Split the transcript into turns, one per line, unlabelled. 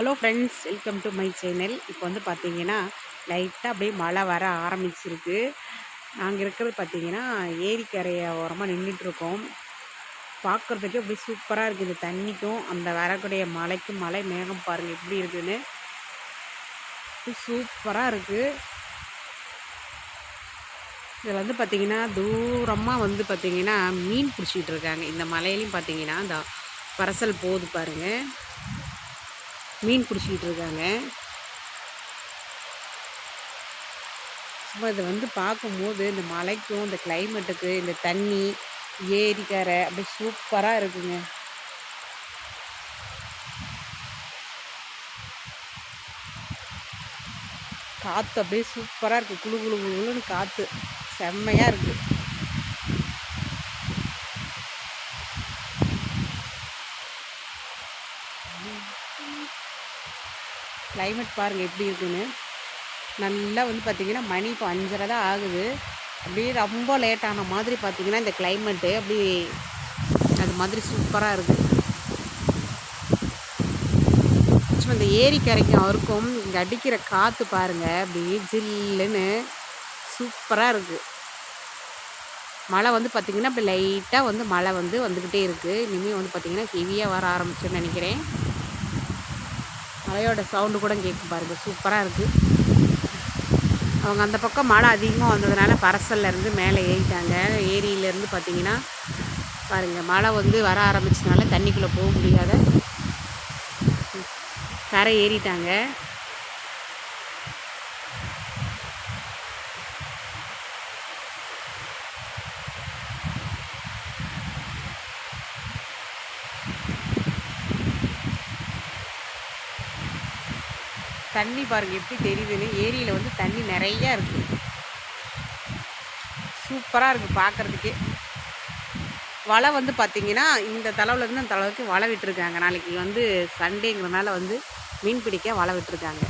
Hello friends welcome to my channel இப்போ வந்து பார்த்தீங்கன்னா லைட்டாக அப்படியே மழை வர ஆரம்பிச்சிருக்கு. நாங்கள் இருக்கிறது பார்த்தீங்கன்னா ஏரிக்கரையை ஓரமாக நின்றுட்டுருக்கோம் பார்க்குறதுக்கு அப்படியே சூப்பராக இருக்குது இந்த தண்ணிக்கும் அந்த வரக்கூடிய மலைக்கும் மலை மேகம் பாருங்கள் எப்படி இருக்குதுன்னு சூப்பராக இருக்குது இதில் வந்து பார்த்திங்கன்னா தூரமாக வந்து பார்த்திங்கன்னா மீன் பிடிச்சிக்கிட்டு இருக்காங்க. இந்த மலையிலையும் பார்த்திங்கன்னா இந்த பரசல் போகுது பாருங்கள் மீன் பிடிச்சிக்கிட்டு இருக்காங்க. சும்மா இதை வந்து பார்க்கும்போது இந்த மலைக்கும் இந்த கிளைமேட்டுக்கு இந்த தண்ணி ஏரிக்கரை அப்படியே சூப்பராக இருக்குங்க. காற்று அப்படியே சூப்பராக இருக்குது குழு குழு குழுன்னு காற்று செம்மையாக இருக்குது கிளைமேட் பாருங்கள் எப்படி இருக்குன்னு. நல்லா வந்து பார்த்திங்கன்னா மணி இப்போ அஞ்சரை தான் ஆகுது. அப்படியே ரொம்ப லேட்டான மாதிரி பார்த்திங்கன்னா இந்த கிளைமேட்டு அப்படி அது மாதிரி சூப்பராக இருக்குது சும்மா இந்த ஏரிக்கரைக்கும் அவருக்கும் இங்கே அடிக்கிற காற்று பாருங்கள் அப்படி ஜில்லுன்னு சூப்பராக இருக்குது மழை வந்து பார்த்திங்கன்னா அப்படி லைட்டாக வந்து மழை வந்து வந்துக்கிட்டே இருக்குது இனிமேல் வந்து பார்த்திங்கன்னா ஹெவியாக வர ஆரம்பிச்சுன்னு நினைக்கிறேன். மலையோட சவுண்டு கூட கேட்கும் பாருங்கள் சூப்பராக இருக்குது அவங்க அந்த பக்கம் மழை அதிகமாக வந்ததுனால பரசல்லேருந்து மேலே ஏறிட்டாங்க. ஏரியிலேருந்து பார்த்தீங்கன்னா பாருங்கள் மழை வந்து வர ஆரம்பிச்சதுனால தண்ணிக்குள்ளே போக முடியாத கரை ஏறிட்டாங்க. தண்ணி பாருங்கள் எப்படி தெரியுதுன்னு. ஏரியில் வந்து தண்ணி நிறையா இருக்குது சூப்பராக இருக்குது பார்க்குறதுக்கே வலை வந்து பார்த்திங்கன்னா இந்த தளவுலேருந்து அந்த தளவுக்கு வலை விட்டுருக்காங்க. நாளைக்கு வந்து சண்டேங்கிறதுனால வந்து மீன் பிடிக்க வலை விட்டுருக்காங்க.